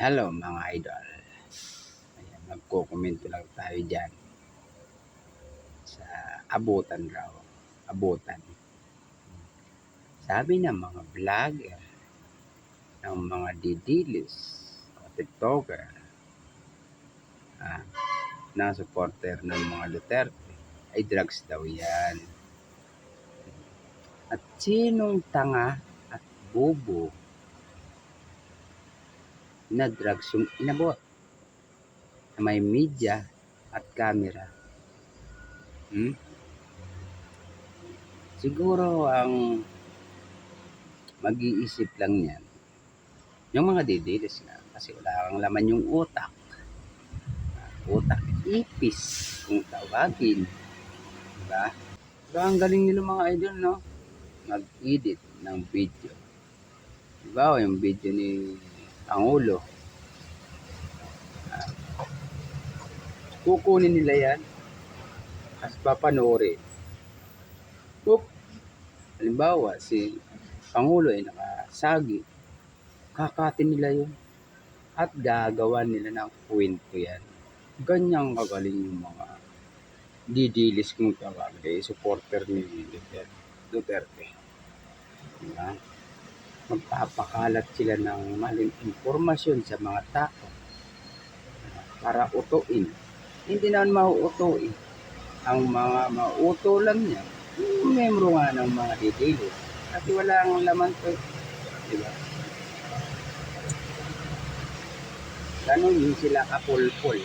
Hello mga idol. Ayan, magko-komento lang tayo dyan. Sa abutan raw. Abutan. Sabi ng mga vlogger, ng mga didilis, tiktoker, ah, na supporter ng mga Duterte, ay drugs daw yan. At sinong tanga at bubo na drugs yung inabot na may media at camera. Hmm? Siguro ang mag-iisip lang yan, yung mga didilis nga, kasi wala kang laman yung utak. Utak ipis kung tawagin. Diba? Diba ang galing nila mga idol, no? Mag-edit ng video. Diba yung video ni Pangulo. Ah, kukunin nila yan as papanoorin. Oop. Halimbawa, si Pangulo ay nakasagi. Kakatin nila yun. At gagawa nila ng kwento yan. Ganyang kagaling yung mga didilis tawag eh, supporter ni Duterte. Duterte. Diba? Magpapakalat sila ng maling impormasyon sa mga tao para utuin. Hindi naman mauutuin. Ang mga mauto lang niya, membro nga ng mga details. Kasi wala ang laman to. Diba? Ganon yung sila kapulpul.